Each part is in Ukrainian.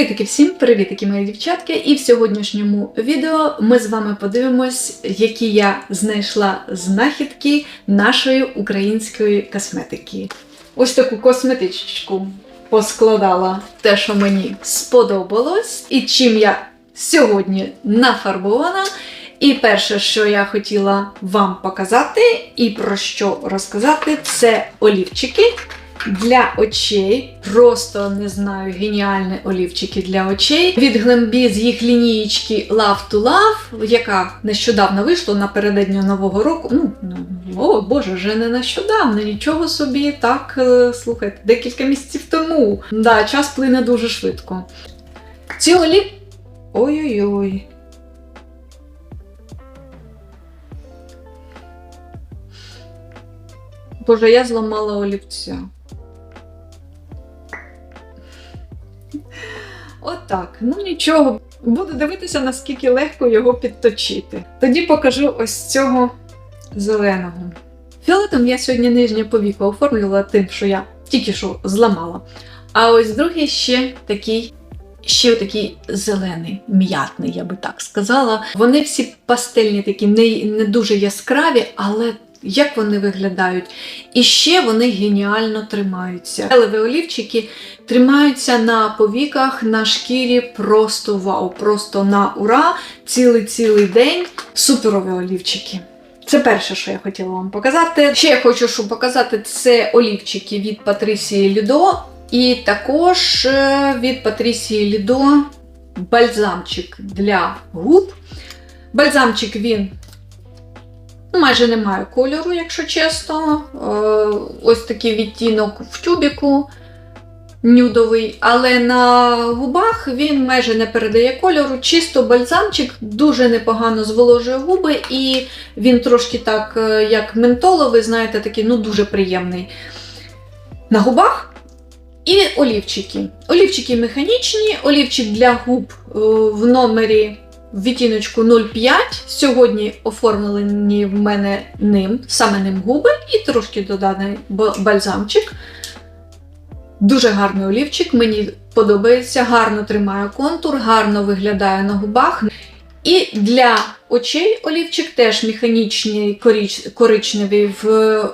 Привітики всім, привітики мої дівчатки! І в сьогоднішньому відео ми з вами подивимось, які я знайшла знахідки нашої української косметики. Ось таку косметичку поскладала те, що мені сподобалось, і чим я сьогодні нафарбована. І перше, що я хотіла вам показати і про що розказати, це олівчики для очей. Просто не знаю, геніальні олівчики для очей. Від Глембі з їх лінієчки Love to Love, яка нещодавно вийшла напередодні Нового року. Ну, ну о Боже, вже не нещодавно, нічого собі. Так, е, слухайте, декілька місяців тому. Да, час плине дуже швидко. Ці олів. Ой-ой-ой. Боже, я зламала олівця. Отак. Ну нічого. Буду дивитися, наскільки легко його підточити. Тоді покажу ось цього зеленого. Фіолетом я сьогодні нижнє повіко оформлювала тим, що я тільки що зламала. А ось другий ще такий. Ще такий зелений, м'ятний, я би так сказала. Вони всі пастельні, такі не, не дуже яскраві, але як вони виглядають. І ще вони геніально тримаються. Елеві олівчики тримаються на повіках, на шкірі просто вау, просто на ура, цілий-цілий день. Суперові олівчики. Це перше, що я хотіла вам показати. Ще я хочу що показати це олівчики від Патрісії Лідо. І також е, від Патрісії Лідо бальзамчик для губ. Бальзамчик він майже немає кольору, якщо чесно. Е, Ось такий відтінок в тюбіку нюдовий, але на губах він майже не передає кольору. Чисто бальзамчик дуже непогано зволожує губи, і він трошки так, е, як ментоловий, знаєте, такий ну дуже приємний на губах. І олівчики. Олівчики механічні, олівчик для губ е, в номері відтіночку 0,5. Сьогодні оформлені в мене ним, саме ним губи, і трошки доданий бальзамчик. Дуже гарний олівчик, мені подобається, гарно тримає контур, гарно виглядає на губах. І для очей олівчик теж механічний коричневий в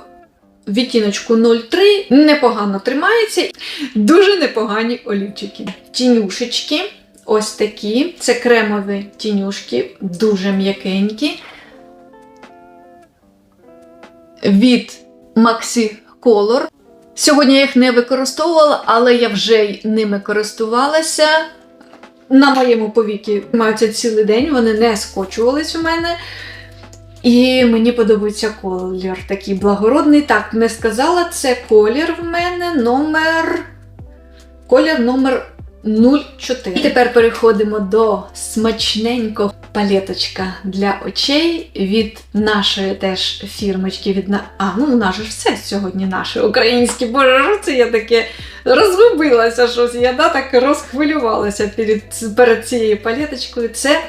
відтіночку 03. Непогано тримається. Дуже непогані олівчики. Тінюшечки. Ось такі. Це кремові тінюшки, дуже м'якенькі. Від Maxi Color. Сьогодні я їх не використовувала, але я вже ними користувалася. На моєму повіки маються цілий день, вони не скочувались у мене. І мені подобається колір такий благородний. Так, не сказала, це колір в мене номер. Колір номер 0,4. І тепер переходимо до смачненького палеточка для очей від нашої теж фірмочки. Від на... А, ну нас же все сьогодні наше українське. Боже, це я таке розгубилася щось. Я да, так розхвилювалася перед, перед цією палеточкою. Це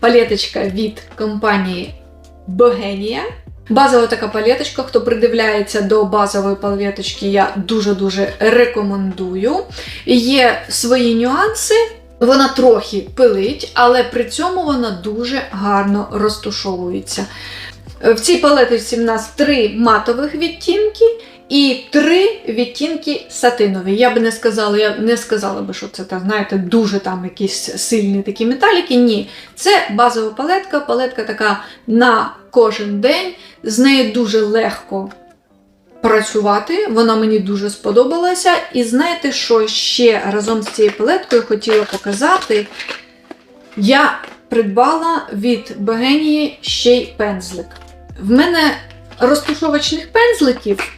палеточка від компанії Богенія. Базова така палеточка, хто придивляється до базової палеточки, я дуже-дуже рекомендую. Є свої нюанси, вона трохи пилить, але при цьому вона дуже гарно розтушовується. В цій палеточці в нас три матових відтінки і три відтінки сатинові. Я би не сказала, я не сказала би, що це так, знаєте, дуже там якісь сильні такі металіки. Ні, це базова палетка, палетка така на кожен день. З нею дуже легко працювати, вона мені дуже сподобалася. І знаєте, що ще разом з цією палеткою хотіла показати? Я придбала від Богенії ще й пензлик. В мене розтушовочних пензликів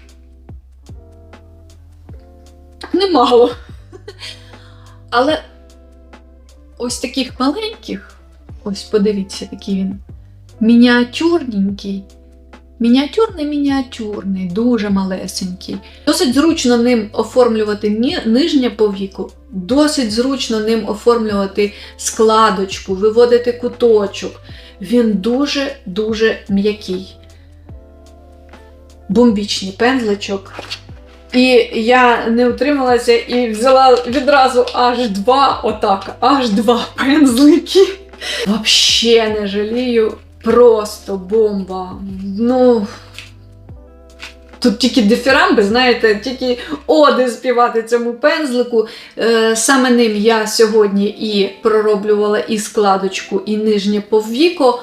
немало. Але ось таких маленьких, ось подивіться, який він мініатюрненький. Мініатюрний, мініатюрний, дуже малесенький. Досить зручно ним оформлювати нижнє повіку, досить зручно ним оформлювати складочку, виводити куточок. Він дуже-дуже м'який. Бомбічний пензличок. І я не утрималася і взяла відразу аж два, отак, аж два пензлики. Вообще не жалію, просто бомба. Ну. Тут тільки дифірамби, знаєте, тільки оди співати цьому пензлику. Е, саме ним я сьогодні і пророблювала і складочку, і нижнє повіко.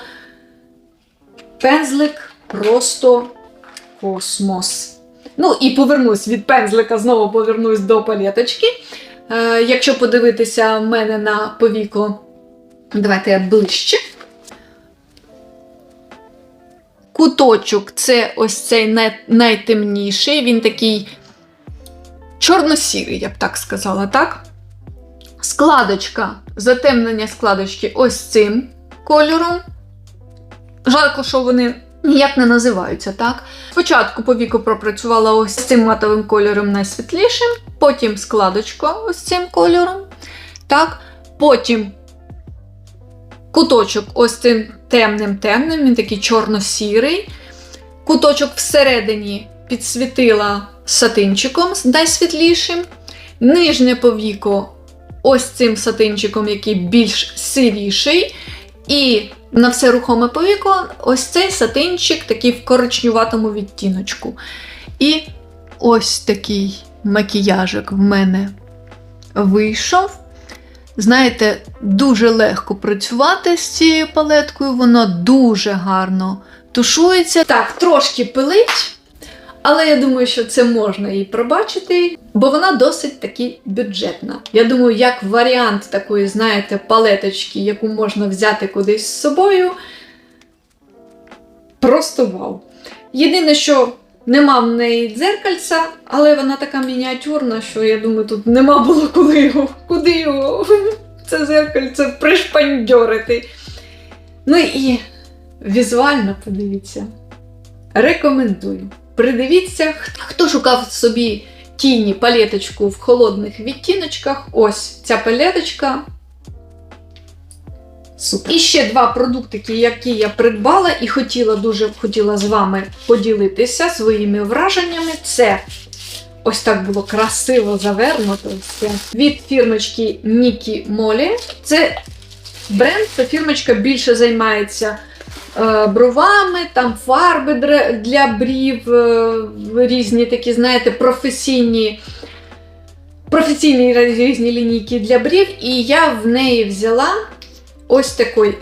Пензлик просто космос. Ну і повернусь від пензлика, знову повернусь до палеточки. Е, якщо подивитися в мене на повіко, давайте я ближче. Куточок це ось цей найтемніший, він такий чорно-сірий, я б так сказала, так? Складочка, затемнення складочки ось цим кольором. Жалко, що вони ніяк не називаються, так? Спочатку по віку пропрацювала ось цим матовим кольором найсвітлішим, потім складочка ось цим кольором. Так? Потім куточок ось цим темним-темним, він такий чорно-сірий. Куточок всередині підсвітила сатинчиком найсвітлішим. Нижнє повіко ось цим сатинчиком, який більш сивіший. І на все рухоме повіко ось цей сатинчик такий в коричневатому відтіночку. І ось такий макіяжик в мене вийшов. Знаєте, дуже легко працювати з цією палеткою, воно дуже гарно тушується. Так, трошки пилить, але я думаю, що це можна їй пробачити, бо вона досить таки бюджетна. Я думаю, як варіант такої, знаєте, палеточки, яку можна взяти кудись з собою. Просто вау. Єдине, що нема в неї дзеркальця, але вона така мініатюрна, що я думаю, тут нема було куди його, куди його це зеркальце пришпандьорити. Ну і візуально подивіться. Рекомендую. Придивіться, хто- шукав собі тіні палеточку в холодних відтіночках. Ось ця палеточка. Супер. І ще два продуктики, які я придбала і хотіла дуже хотіла з вами поділитися своїми враженнями. Це ось так було красиво завернуто. Все. Від фірмочки Нікі Молі. Це бренд, ця фірмочка більше займається бровами, там фарби для брів, е, різні такі, знаєте, професійні. Професійні різні лінійки для брів, і я в неї взяла ось такий,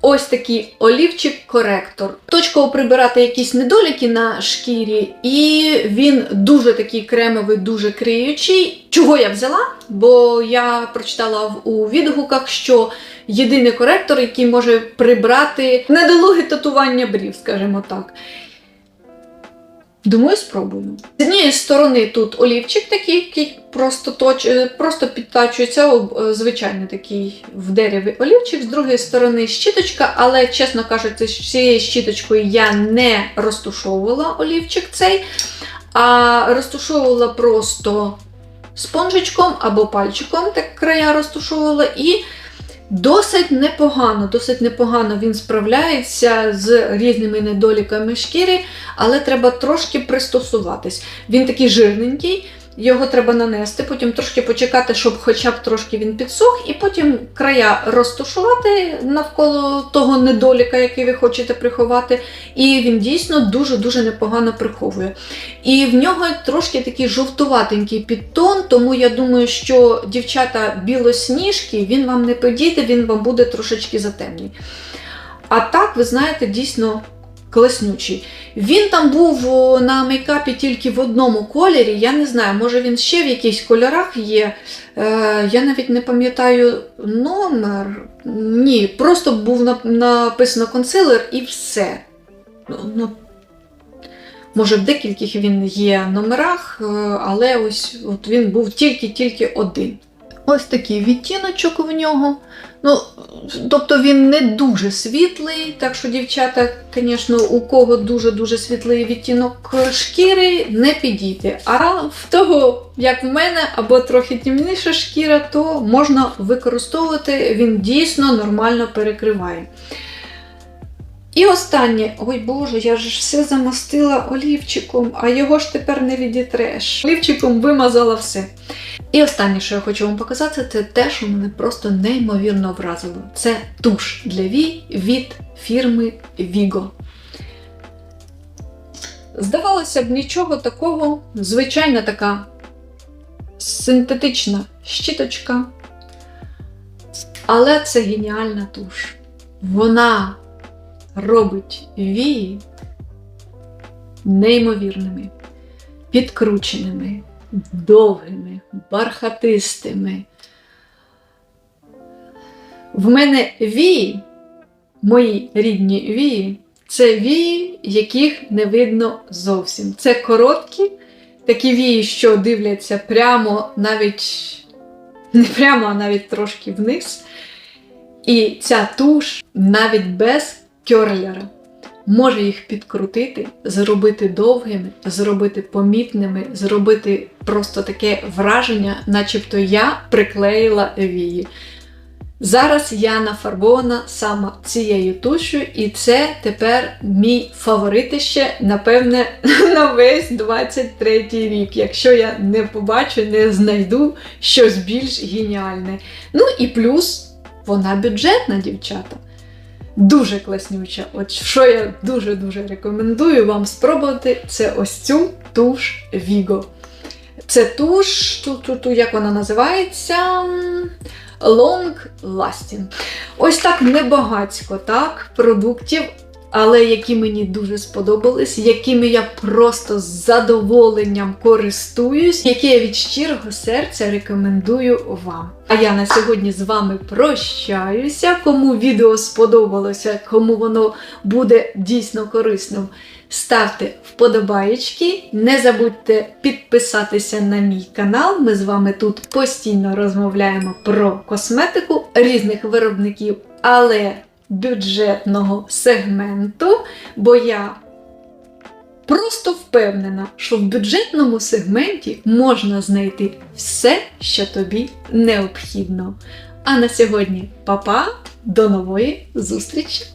ось такий олівчик-коректор. Точково прибирати якісь недоліки на шкірі, і він дуже такий кремовий, дуже криючий. Чого я взяла? Бо я прочитала у відгуках, що єдиний коректор, який може прибрати недолуге татування брів, скажімо так. Думаю, спробую. З однієї сторони тут олівчик такий, який просто, точ... е, просто підтачується, об- е, звичайний такий в дереві олівчик, з другої сторони щіточка, але, чесно кажучи, з цією щіточкою я не розтушовувала олівчик цей, а розтушовувала просто спонжичком або пальчиком, так края розтушовувала, і досить непогано, досить непогано він справляється з різними недоліками шкіри але треба трошки пристосуватись. Він такий жирненький, його треба нанести, потім трошки почекати, щоб хоча б трошки він підсох, і потім края розтушувати навколо того недоліка, який ви хочете приховати. І він дійсно дуже-дуже непогано приховує. І в нього трошки такий жовтуватенький підтон, тому я думаю, що дівчата білосніжки, він вам не підійде, він вам буде трошечки затемний. А так, ви знаєте, дійсно класнючий. Він там був на мейкапі тільки в одному кольорі. Я не знаю, може він ще в якихось кольорах є. Е, я навіть не пам'ятаю номер. Ні, просто був нап- написано консилер і все. Ну, ну, може, в декільких він є номерах, е, але ось от він був тільки-тільки один. Ось такий відтіночок в нього. Ну, тобто він не дуже світлий, так що, дівчата, звісно, у кого дуже-дуже світлий відтінок шкіри, не підійде. А в того, як в мене, або трохи темніша шкіра, то можна використовувати, він дійсно нормально перекриває. І останнє, ой Боже, я ж все замастила олівчиком, а його ж тепер не відітреш. Олівчиком вимазала все. І останнє, що я хочу вам показати, це те, що мене просто неймовірно вразило. Це туш для вій від фірми Vigo. Здавалося б, нічого такого. Звичайна така синтетична щіточка. Але це геніальна туш. Вона робить вії неймовірними, підкрученими, довгими, бархатистими. В мене вії, мої рідні вії, це вії, яких не видно зовсім. Це короткі, такі вії, що дивляться прямо, навіть не прямо, а навіть трошки вниз. І ця туш навіть без кьорлера може їх підкрутити, зробити довгими, зробити помітними, зробити просто таке враження, начебто я приклеїла вії. Зараз я нафарбована саме цією тушю, і це тепер мій фаворитище, напевне, на весь 23 рік, якщо я не побачу, не знайду щось більш геніальне. Ну і плюс вона бюджетна, дівчата. Дуже класнюча. От що я дуже-дуже рекомендую вам спробувати, це ось цю туш Vigo. Це туш, ту, ту, ту, як вона називається? Long Lasting. Ось так небагацько, так, продуктів, але які мені дуже сподобались, якими я просто з задоволенням користуюсь, які я від щирого серця рекомендую вам. А я на сьогодні з вами прощаюся. Кому відео сподобалося, кому воно буде дійсно корисним, ставте вподобаєчки. Не забудьте підписатися на мій канал. Ми з вами тут постійно розмовляємо про косметику різних виробників, але бюджетного сегменту, бо я просто впевнена, що в бюджетному сегменті можна знайти все, що тобі необхідно. А на сьогодні, па-па, до нової зустрічі!